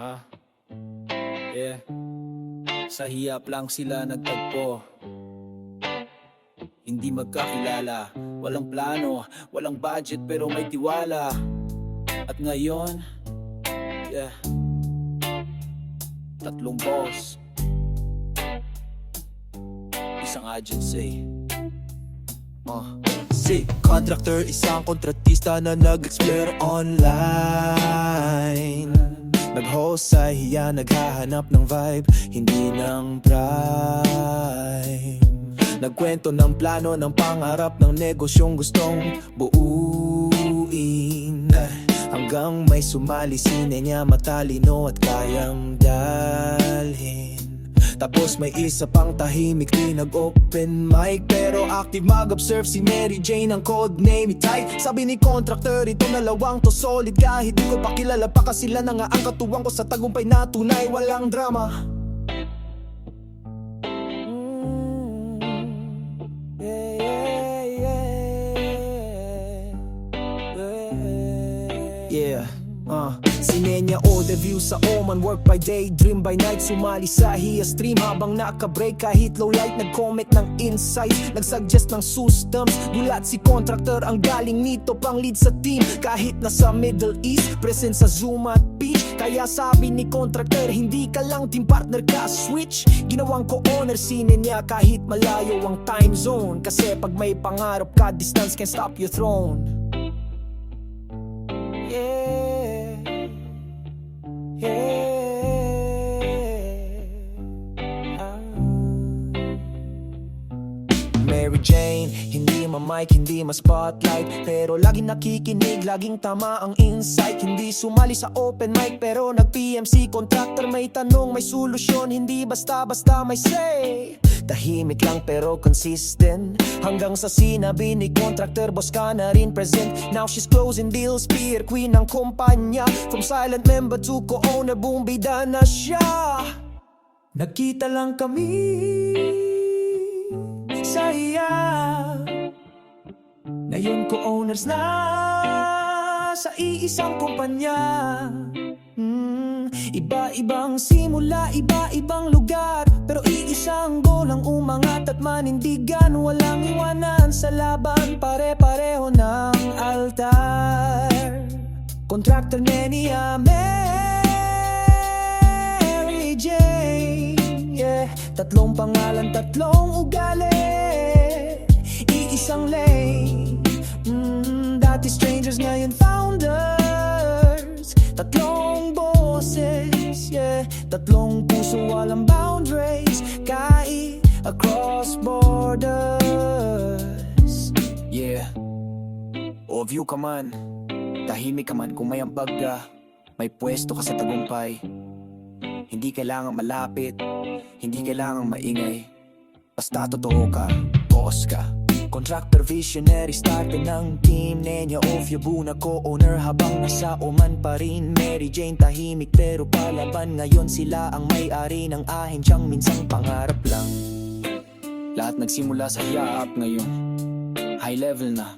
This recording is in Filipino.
Ah, yeah. Sa hiyap lang sila nagtagpo. Hindi magkakilala, walang plano, walang budget pero may tiwala. At ngayon, yeah. Tatlong boss. Isang agency. Oh. Si contractor, isang kontratista na nag-explore online Nag-host sa hiya, naghahanap ng vibe, hindi ng prime. Nagkwento ng plano ng pangarap ng negosyong gustong buuin. Hanggang may sumali sine niya matalino at kayang dalhin tapos may isa pang tahimik di nag-open mic. Pero active mag-observe si Mary Jane ang codename ni Ty Sabi ni contractor ito na lawang to solid. Kahit di ko pa kilala pa kasi sila na nga ang katuwang ko sa tagumpay na tunay. Walang drama. Mm, yeah. Uh, si Nenya all the view sa Oman Work by day, dream by night. Sumali sa hiya stream habang naka-break Kahit low light, nag-comment ng insights. Nag-suggest ng systems Gulat si contractor, ang galing nito Pang lead sa team. Kahit nasa Middle East Present sa Zoom at Peach Kaya sabi ni contractor Hindi ka lang team partner ka Switch. Ginawang ko owner sine niya Kahit malayo ang time zone. Kasi pag may pangarap ka Distance can stop your throne Jane, hindi ma-mic, hindi ma-spotlight Pero laging nakikinig, laging tama ang insight. Hindi sumali sa open mic, pero nag-PMC Contractor may tanong, may solusyon. Hindi basta-basta may say. Tahimik lang pero consistent. Hanggang sa sinabi ni contractor Boss ka na rin present. Now she's closing deals Peer queen ng kumpanya. From silent member to co-owner Boom bida na siya. Nagkita lang kami Sa iya Ngayon co-owners na Sa iisang kumpanya. Hmm, Iba-ibang simula, iba-ibang lugar. Pero iisang goal ang umangat at manindigan. Walang iwanan sa laban, pare-pareho ng altar. Contractor Nenia Mary Jane yeah. Tatlong pangalan, tatlong ugali Iisang lane mm, Dati strangers, ngayon founders Tatlong boses, yeah Tatlong puso, walang boundaries Kahit across borders Yeah. O view ka man, tahimik ka man kung may ambag ka, may pwesto ka sa tagumpay. Hindi kailangang malapit, hindi kailangang maingay. Basta totoo ka, boss ka. Contractor visionary starter ng team Nenya of Yabuna co-owner habang nasa Oman pa rin. Mary Jane tahimik pero palaban. Ngayon sila ang may-ari ng ahensyang minsang pangarap lang. Lahat nagsimula sa hiyaap ngayon. High level na,